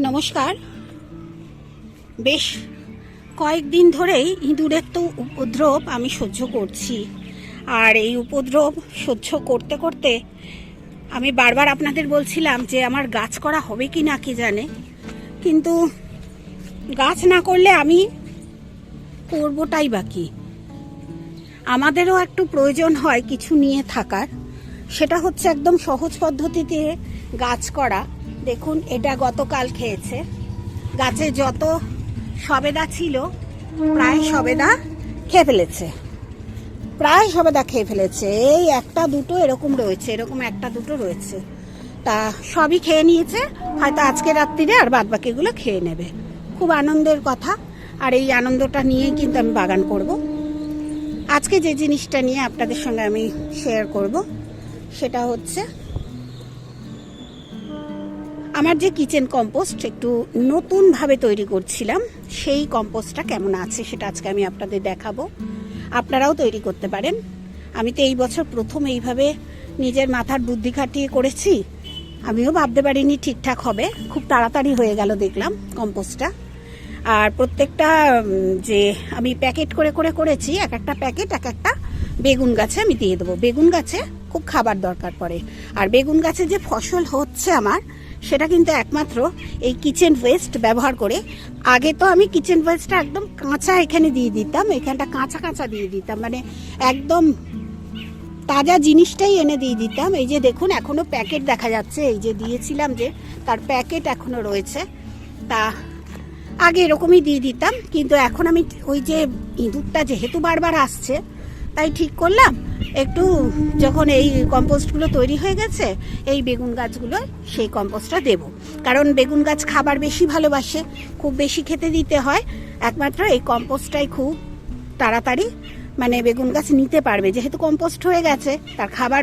নমস্কার। বেশ কয়েকদিন ধরেই ইঁদুরের তো উপদ্রব আমি সহ্য করছি। আর এই উপদ্রব সহ্য করতে করতে আমি বারবার আপনাদের বলছিলাম যে আমার গাছ করা হবে কি না কি জানে। কিন্তু গাছ না করলে আমি করবোটাই বাকি আমাদেরও একটু প্রয়োজন হয় কিছু নিয়ে থাকার। সেটা হচ্ছে একদম সহজ পদ্ধতিতে গাছ করা। দেখুন, এটা গতকাল খেয়েছে। গাছে যত সবেদা ছিল, প্রায় সবেদা খেয়ে ফেলেছে। প্রায় সবেদা খেয়ে ফেলেছে। এই একটা দুটো এরকম রয়েছে, এরকম একটা দুটো রয়েছে। তা সবই খেয়ে নিয়েছে, হয়তো আজকে রাত্রিরে আর বাদ বাকিগুলো খেয়ে নেবে। খুব আনন্দের কথা, আর এই আনন্দটা নিয়েই কিন্তু আমি বাগান করব। আজকে যে জিনিসটা নিয়ে আপনাদের সঙ্গে আমি শেয়ার করব, সেটা হচ্ছে আমার যে কিচেন কম্পোস্ট একটু নতুনভাবে তৈরি করছিলাম, সেই কম্পোস্টটা কেমন আছে সেটা আজকে আমি আপনাদের দেখাবো। আপনারাও তৈরি করতে পারেন। আমি তো এই বছর প্রথম এইভাবে নিজের মাথার বুদ্ধি খাটিয়ে করেছি। আমিও ভাবতে পারিনি ঠিকঠাক হবে। খুব তাড়াতাড়ি হয়ে গেল দেখলাম কম্পোস্টটা। আর প্রত্যেকটা যে আমি প্যাকেট করে করে করেছি, এক একটা প্যাকেট, এক একটা বেগুন গাছে আমি দিয়ে দেবো। বেগুন গাছে খুব খাবার দরকার পড়ে। আর বেগুন গাছে যে ফসল হচ্ছে আমার সেটা কিন্তু একমাত্র এই কিচেন ওয়েস্ট ব্যবহার করে। আগে তো আমি কিচেন ওয়েস্টটা একদম কাঁচা এখানে দিয়ে দিতাম, এখানটা কাঁচা কাঁচা দিয়ে দিতাম। মানে একদম তাজা জিনিসটাই এনে দিয়ে দিতাম। এই যে দেখুন এখনও প্যাকেট দেখা যাচ্ছে। এই যে দিয়েছিলাম যে তার প্যাকেট এখনও রয়েছে। তা আগে এরকমই দিয়ে দিতাম, কিন্তু এখন আমি ওই যে ইঁদুরটা যেহেতু বারবার আসছে, তাই ঠিক করলাম। একটু যখন এই কম্পোস্টগুলো তৈরি হয়ে গেছে, এই বেগুন গাছগুলো, সেই কম্পোস্টটা দেব। কারণ বেগুন গাছ খাবার বেশি ভালোবাসে, খুব বেশি খেতে দিতে হয়। একমাত্র এই কম্পোস্টটাই খুব তাড়াতাড়ি মানে বেগুন গাছ নিতে পারবে। যেহেতু কম্পোস্ট হয়ে গেছে, তার খাবার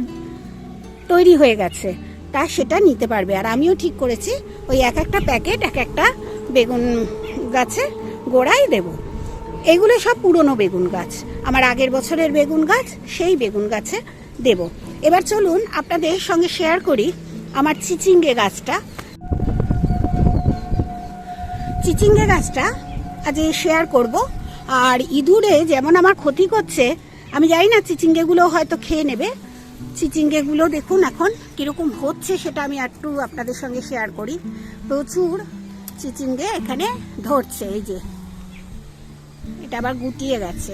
তৈরি হয়ে গেছে, তা সেটা নিতে পারবে। আর আমিও ঠিক করেছি, ওই এক একটা প্যাকেট, এক একটা বেগুন গাছে গোড়ায় দেব। এগুলো সব পুরনো বেগুন গাছ। আমার আগের বছরের বেগুন গাছ, সেই বেগুন গাছে দেব। এবার চলুন আপনাদের সঙ্গে শেয়ার করি আমার চিচিঙ্গে গাছটা। চিচিঙ্গে গাছটা আজ শেয়ার করব। আর ইঁদুরে যেমন আমার ক্ষতি করছে, আমি জানি না চিচিঙ্গেগুলো হয়তো খেয়ে নেবে। চিচিঙ্গেগুলো দেখুন এখন কীরকম হচ্ছে সেটা আমি একটু আপনাদের সঙ্গে শেয়ার করি। প্রচুর চিচিঙ্গে এখানে ধরছে, এই যে। এটা আবার গুটিয়ে গেছে।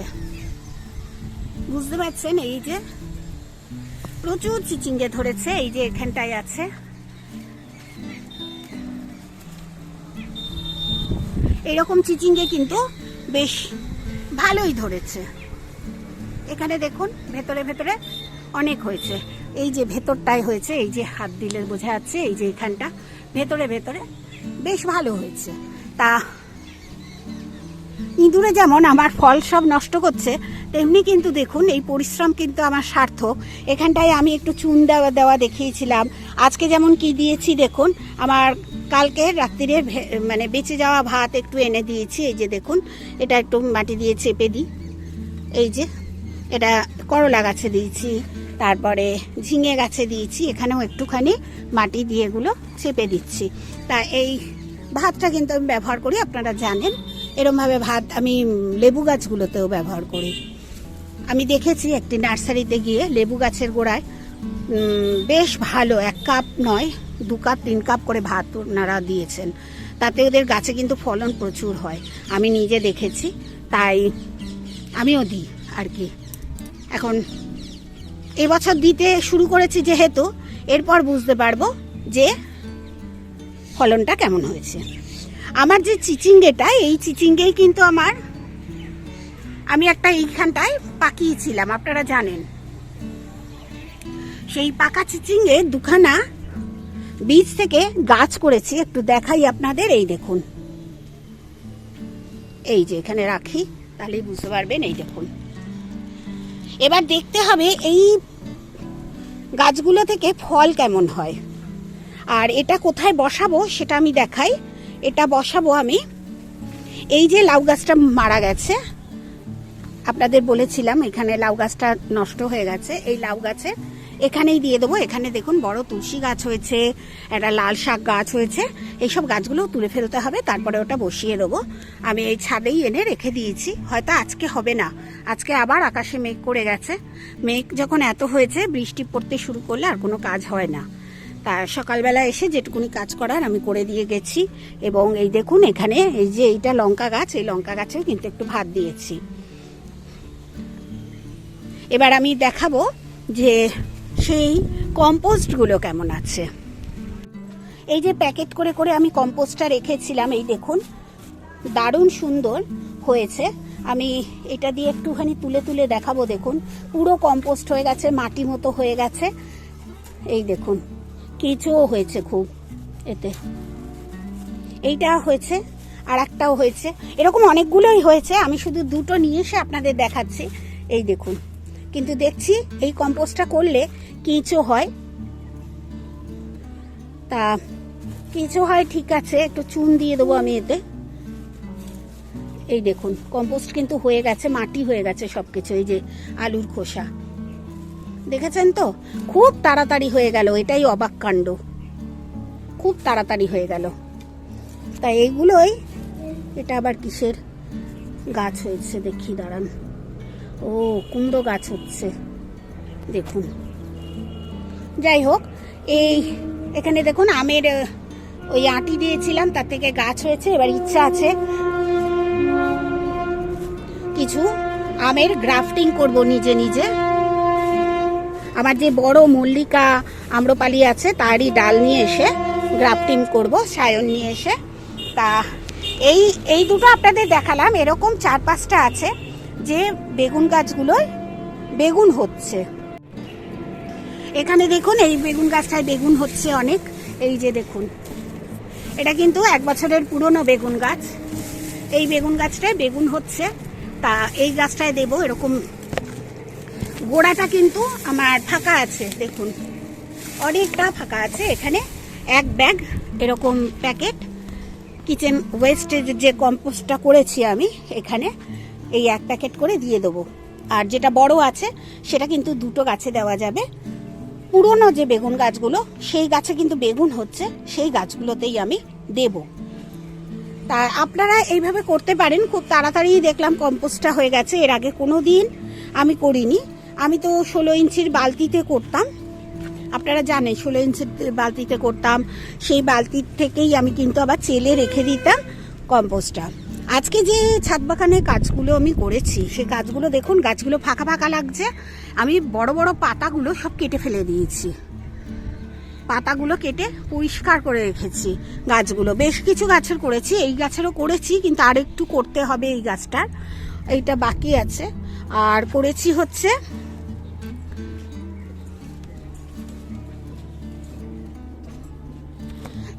বুঝতে পারছেন এই যে? প্রচুর চিচিঙ্গে ধরেছে, এই যে এখানটায় আছে। এরকম চিচিঙ্গে কিন্তু বেশ ভালোই ধরেছে। এখানে দেখুন, ভেতরে ভেতরে অনেক হয়েছে। এই যে ভেতরটায় হয়েছে, এই যে হাত দিলে বোঝা যাচ্ছে, এই যে এখানটা ভেতরে ভেতরে বেশ ভালো হয়েছে। তা ইঁদুরে যেমন আমার ফল সব নষ্ট করছে, তেমনি কিন্তু দেখুন এই পরিশ্রম কিন্তু আমার সার্থক। এখানটায় আমি একটু চুন দেওয়া দেওয়া দেখিয়েছিলাম। আজকে যেমন কি দিয়েছি দেখুন, আমার কালকে রাত্রিরের মানে বেঁচে যাওয়া ভাত একটু এনে দিয়েছি, এই যে দেখুন, এটা একটু মাটি দিয়ে চেপে দিই। এই যে, এটা করলা গাছে দিয়েছি, তারপরে ঝিঙে গাছে দিয়েছি, এখানেও একটুখানি মাটি দিয়ে এগুলো চেপে দিচ্ছি। তা এই ভাতটা কিন্তু আমি ব্যবহার করি, আপনারা জানেন। এরমভাবে ভাত, আমি লেবু গাছগুলোতেও ব্যবহার করি। আমি দেখেছি একটি নার্সারিতে গিয়ে লেবু গাছের গোড়ায় বেশ ভালো, এক কাপ নয়, দু কাপ, তিন কাপ করে ভাত ওনারা দিয়েছেন। তাতে ওদের গাছে কিন্তু ফলন প্রচুর হয়। আমি নিজে দেখেছি, তাই আমিও দিই আর কি। এখন এবছর দিতে শুরু করেছি যেহেতু, এরপর বুঝতে পারব যে ফলনটা কেমন হয়েছে। আমার যে চিচিঙ্গেটা, এই চিচিঙ্গেই কিন্তু আমার, আমি একটা এইখানটায় পাকিয়েছিলাম, আপনারা জানেন। সেই পাকা চিচিঙ্গে দুখানা বীজ থেকে গাছ করেছি, একটু দেখাই আপনাদের, এই দেখুন। এই যে, এখানে রাখি, তাহলেই বুঝতে পারবেন, এই দেখুন। এবার দেখতে হবে এই গাছগুলো থেকে ফল কেমন হয়। আর এটা কোথায় বসাবো, সেটা আমি দেখাই। এটা বসাবো আমি। এই যে লাউ গাছটা মারা গেছে, আপনাদের বলেছিলাম এখানে লাউ গাছটা নষ্ট হয়ে গেছে, এই লাউ গাছে এখানেই দিয়ে দেবো। এখানে দেখুন বড় তুলসী গাছ হয়েছে, একটা লাল শাক গাছ হয়েছে, এইসব গাছগুলো তুলে ফেলতে হবে, তারপরে ওটা বসিয়ে দেবো। আমি এই ছাদেই এনে রেখে দিয়েছি, হয়তো আজকে হবে না। আজকে আবার আকাশে মেঘ করে গেছে। মেঘ যখন এত হয়েছে, বৃষ্টি পড়তে শুরু করলে আর কোনো কাজ হয় না। তা সকালবেলা এসে যেটুকুনি কাজ করার আমি করে দিয়ে গেছি। এবং এই দেখুন, এখানে এই যে এইটা লঙ্কা গাছ, এই লঙ্কা গাছেও কিন্তু একটু ভাত দিয়েছি। এবার আমি দেখাবো যে সেই কম্পোস্টগুলো কেমন আছে। এই যে প্যাকেট করে করে আমি কম্পোস্টটা রেখেছিলাম, এই দেখুন, দারুণ সুন্দর হয়েছে। আমি এটা দিয়ে একটুখানি তুলে তুলে দেখাবো, দেখুন। পুরো কম্পোস্ট হয়ে গেছে, মাটি মতো হয়ে গেছে। এই দেখুন কেঁচোও হয়েছে খুব এতে। এইটা হয়েছে আর একটাও হয়েছে। এরকম অনেকগুলোই হয়েছে, আমি শুধু দুটো নিয়ে এসে আপনাদের দেখাচ্ছি। এই দেখুন, কিন্তু দেখছি এই কম্পোস্টটা করলে কেঁচো হয়। তা, কেঁচো হয়, ঠিক আছে, একটু চুন দিয়ে দেবো আমি এতে। এই দেখুন, কম্পোস্ট কিন্তু হয়ে গেছে, মাটি হয়ে গেছে সবকিছু, এই যে আলুর খোসা। দেখেছেন তো? খুব তাড়াতাড়ি হয়ে গেল, এটাই অবাক কাণ্ড। খুব তাড়াতাড়ি হয়ে গেল। তা এইগুলোই, এটা আবার কিসের গাছ হয়েছে? দেখি, দাঁড়ান। ও, কুমড়ো গাছ হচ্ছে। দেখুন। যাই হোক, এই, এখানে দেখুন, আমের ওই আটি দিয়েছিলাম, তার থেকে গাছ হয়েছে, এবার ইচ্ছা আছে কিছু আমের গ্রাফটিং করব নিজে নিজে। আমার যে বড় মল্লিকা আম্রপালি আছে, তারই ডাল নিয়ে এসে গ্রাফটিং করব, সায়ন নিয়ে এসে। তা এই এই দুটো আপনাদের দেখালাম, এরকম চার পাঁচটা আছে যে বেগুন গাছগুলোয় বেগুন হচ্ছে। এখানে দেখুন, এই বেগুন গাছটায় বেগুন হচ্ছে অনেক, এই যে দেখুন। এটা কিন্তু এক বছরের পুরনো বেগুন গাছ। এই বেগুন গাছটায় বেগুন হচ্ছে, তা এই গাছটায় দেব এরকম গোড়াটা কিন্তু আমার ফাঁকা আছে, দেখুন। অনেকটা ফাঁকা আছে এখানে। এক ব্যাগ এরকম প্যাকেট। কিচেন ওয়েস্টের যে কম্পোস্টটা করেছি আমি এখানে, এই এক প্যাকেট করে দিয়ে দেবো। আর যেটা বড় আছে, সেটা কিন্তু দুটো গাছে দেওয়া যাবে। পুরনো যে বেগুন গাছগুলো, সেই গাছে কিন্তু বেগুন হচ্ছে, সেই গাছগুলোতেই আমি দেব। তা আপনারা এইভাবে করতে পারেন, খুব তাড়াতাড়ি দেখলাম কম্পোস্টটা হয়ে গেছে, এর আগে কোনো দিন আমি করিনি। আমি তো ষোলো ইঞ্চির বালতিতে করতাম। আপনারা জানেন, ষোলো ইঞ্চির বালতিতে করতাম। সেই বালতির থেকেই আমি কিন্তু আবার চেলে রেখে দিতাম কম্পোস্টটা। আজকে যে ছাদ বাগানের কাজগুলো আমি করেছি সেই কাজগুলো দেখুন, গাছগুলো ফাঁকা ফাঁকা লাগছে। আমি বড় বড় পাতাগুলো সব কেটে ফেলে দিয়েছি। পাতাগুলো কেটে পরিষ্কার করে রেখেছি গাছগুলো। বেশ কিছু গাছের করেছি, এই গাছেরও করেছি, কিন্তু আর একটু করতে হবে এই গাছটার। এইটা বাকি আছে। আর করেছি হচ্ছে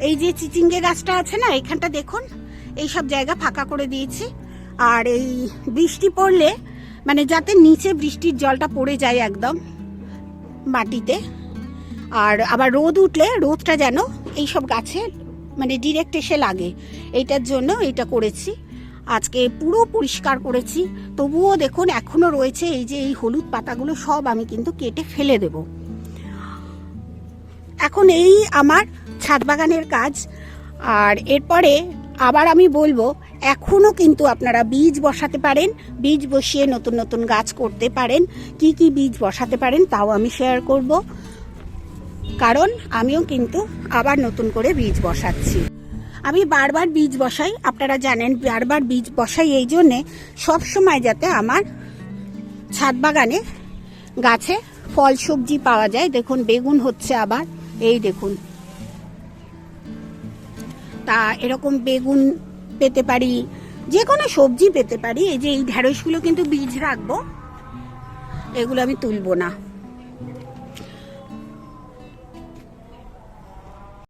এই যে চিচিঙ্গে গাছটা আছে না, এখানটা দেখুন, এই সব জায়গা ফাঁকা করে দিয়েছি। আর এই বৃষ্টি পড়লে মানে যাতে নিচে বৃষ্টির জলটা পড়ে যায় একদম মাটিতে, আর আবার রোদ উঠলে রোদটা যেন এই সব গাছে মানে ডিরেক্ট এসে লাগে। এইটার জন্য এটা করেছি। আজকে পুরো পরিষ্কার করেছি। তবুও দেখুন, এখনও রয়েছে এই যে এই হলুদ পাতাগুলো, সব আমি কিন্তু কেটে ফেলে দেবো। এখন এই আমার ছাদ বাগানের কাজ। আর এরপরে আবার আমি বলব এখনও কিন্তু আপনারা বীজ বসাতে পারেন, বীজ বসিয়ে নতুন নতুন গাছ করতে পারেন। কি কি বীজ বসাতে পারেন তাও আমি শেয়ার করব। কারণ আমিও কিন্তু আবার নতুন করে বীজ বসাচ্ছি। আমি বারবার বীজ বসাই, আপনারা জানেন বারবার বীজ বসাই এই জন্যে সবসময় যাতে আমার ছাদ বাগানে গাছে ফল, সবজি পাওয়া যায়। দেখুন, বেগুন হচ্ছে আবার, এই দেখুন। তা এরকম বেগুন পেতে পারি যে কোনো সবজি পেতে পারি, এই যে এই ঢ্যাঁড়সগুলো কিন্তু বীজ রাখব, এগুলো আমি তুলবো না।